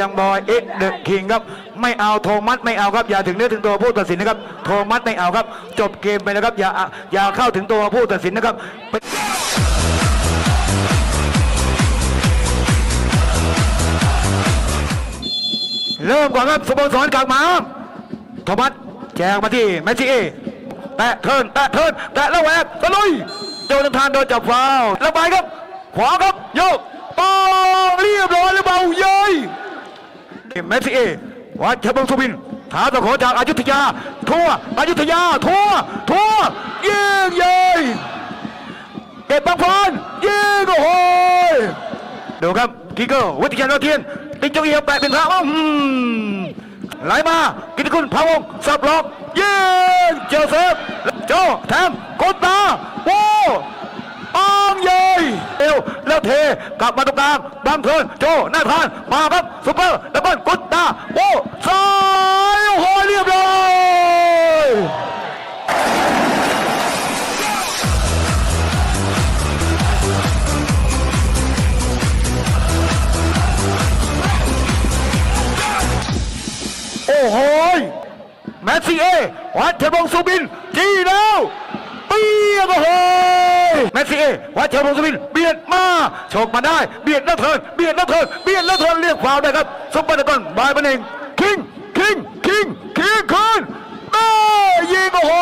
ยังบอยเอ็กเดอะคิงครับ ไม่เอาโทมัสไม่เอาครับ อย่าถึงเนื้อถึงตัวผู้ตัดสินนะครับ โทมัสไม่เอาครับ จบเกมไปแล้วครับ อย่าอย่าเข้าถึงตัวผู้ตัดสินนะครับเริ่มก่อนครับสโมสรกลางมาโทมัสแจกมาที่แมสซี่เอแตะเทิร์นแตะเทิร์นแตะแล้วแหวกตะลุยโจนาธานโดนจับฟาวแล้วไปครับ ขวาครับโยกปองเรียบร้อยแล้วเบาเย้ย เมสซี่เอวัชเบิงสุบินถาตะขอจากอายุทยา ทั่วอายุทยา ทั่ว ทั่ว ยิงเย้ยเก็บบางพรยิงโอ้โหยดูครับกิกเกอร์วิทยาโนเทียนติ๊กจ้าเอียวแปะเป็นพระอ้อมไหลมากิติคุณพาวงศ์สับหลอกยิงเจอเซฟโจแทมกดตาโอ้อองเยย แล้วเทกลับมาตรงกลางบางเทินโจหน้าทานมาครับซุปเปอร์ดับเบิลกดตตาโอ้ซ้ายโอ้โหเรียบร้อยโอ้โหแมสซี่เอวัชรงค์สุบินจี้แล้วเปียกโอ้โห แมสซี่เอวัชรงค์สุบินเบียดมาโฉกมาได้เบียดแล้วเทินเบียดแล้วเทินเบียดแล้วเทินเรียกฟาวล์ได้ครับซุปเปอร์ดากอนบายบันเองคิงคิงคิงคิงคืนเอ้ยิงโอ้โห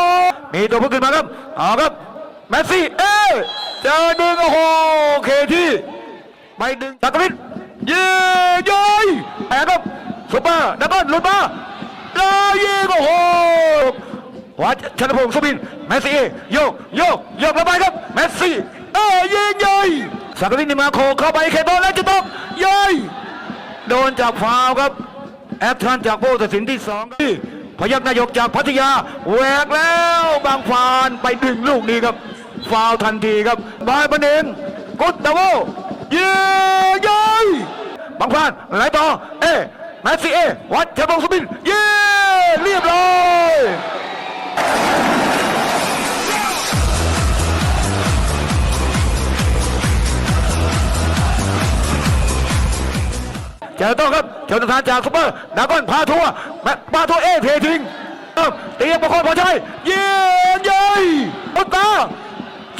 มีตัวพุ่งขึ้นมาครับเอาครับแมสซี่เอเจอดึงโอ้โหเคที่ไปดึงจักรวิทย์เย้เย้ยแอบครับซุปเปอร์ดับเบิลหลุดมาแล้วยิงโอ้โห วัดชนพงศ์สุบินเมสซี่โยกโยกโยกระบายครับเมสซี่เอ้ยยิงย้ยสักรวิทย์นี่มาโคเข้าไปเคโตแล้วจะตกเย้ยโดนจับฟาวครับ แอปทันจากผู้ตัดสินที่สองที่พยักนายกจากพัทยาแหวกแล้วบางฟานไปดึงลูกนี้ครับฟาวทันทีครับบายประเด็นกุดตะโวเย้เย้ยบางฟานไหลต่อเอ๊แมสซี่เอวัดเทพงศ์สุบินเย้เเจอต้องครับเจ้าหน้าที่จากซุปเปอร์ดากอนพาทัวร์แมพาทัวร์เอเททิ้งเอ้าเตรียมประคองพอใช่เย้เย้ยอุตตา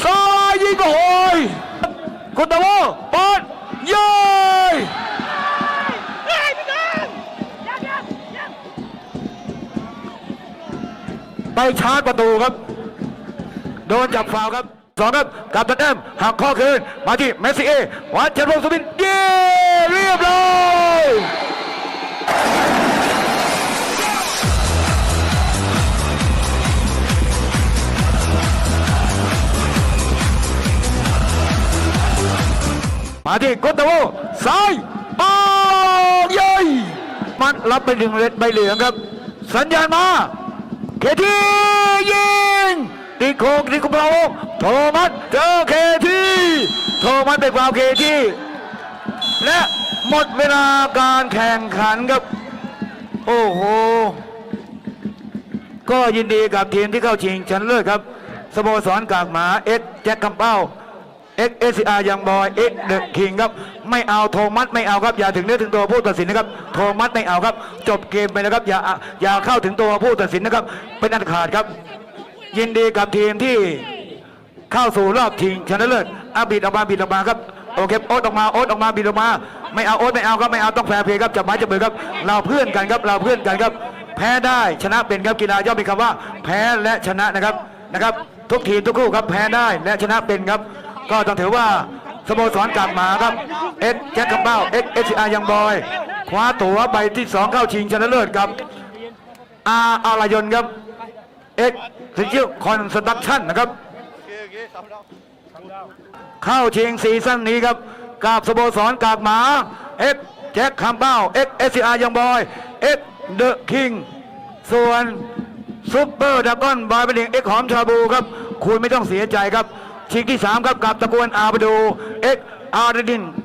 ซ้ายยิงก็โหยกุณตะโวปอนเย้ยไปชาร์จประตูครับ โดนจับฟาวครับ สองครับกับตันแอมหักข้อคืน มาที่เมสซี่เอวัดเชนพงสุบินเย้เรียบร้อยมาที่กตโวซ้ายปองเย้ยมันรับไปหนึ่งเล็ดใบเหลืองครับ สัญญาณมาเคที่ยิง ตีโคกตีกุบเราโทมัสเจอเคที่โทมัสไปฟาวล์เคที่ และหมดเวลาการแข่งขันครับ โอ้โห ก็ยินดีกับทีมที่เข้าชิงชนะเลิศครับสโมสรกากหมาเอ็กแจ็คคำเป้าเอ็กเอสอาร์ยังบอยเอ็กเดอะคิงครับ ไม่เอาโทมัสไม่เอาครับ อย่าถึงเนื้อถึงตัวผู้ตัดสินนะครับ โทมัสไม่เอาครับ จบเกมไปแล้วครับ อย่าอย่าเข้าถึงตัวผู้ตัดสินนะครับ เป็นอันขาดครับ ยินดีกับทีมที่เข้าสู่รอบชิงชนะเลิศอาบิดออกมาบิดออกมาครับโอเคโอ๊ตออกมาโอ๊ตออกมาบิดออกมา ไม่เอาโอ๊ตไม่เอาครับไม่เอาต้องแฟร์เพย์ครับจับไม้จับมือครับ เราเพื่อนกันครับเราเพื่อนกันครับ แพ้ได้ชนะเป็นครับกีฬาย่อมมีคำว่า แพ้และชนะนะครับนะครับ ทุกทีมทุกคู่ครับแพ้ได้และชนะเป็นครับ ก็ต้องถือว่าสโมสรกลับมาครับเอสแจ็คคัมเบ้าเอสเอสอาร์ยังบอยคว้าตั๋วใบที่สองเข้าชิงชนะเลิศครับอาอารยนครับ เอ็กซิจิคอนสตรักชั่นนะครับ เข้าชิงซีซั่นนี้ครับกับสโมสรกากหมาเอ็กแจ็คคัมเบ้าเอ็กเอสอาร์ยังบอยเอ็กเดอะคิงส่วนซุปเปอร์ดากอนบอยเป็นเด็กเอ็กหอมชาบูครับ คุณไม่ต้องเสียใจครับชิงที่ 3 ครับกับตะกวนอาบดูเอ็กอาร์ดิน 999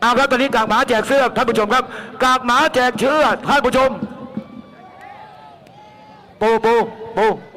เอาครับตอนนี้กากหมาแจกเสื้อท่านผู้ชมครับ กากหมาแจกเชือกท่านผู้ชม ปูปูปู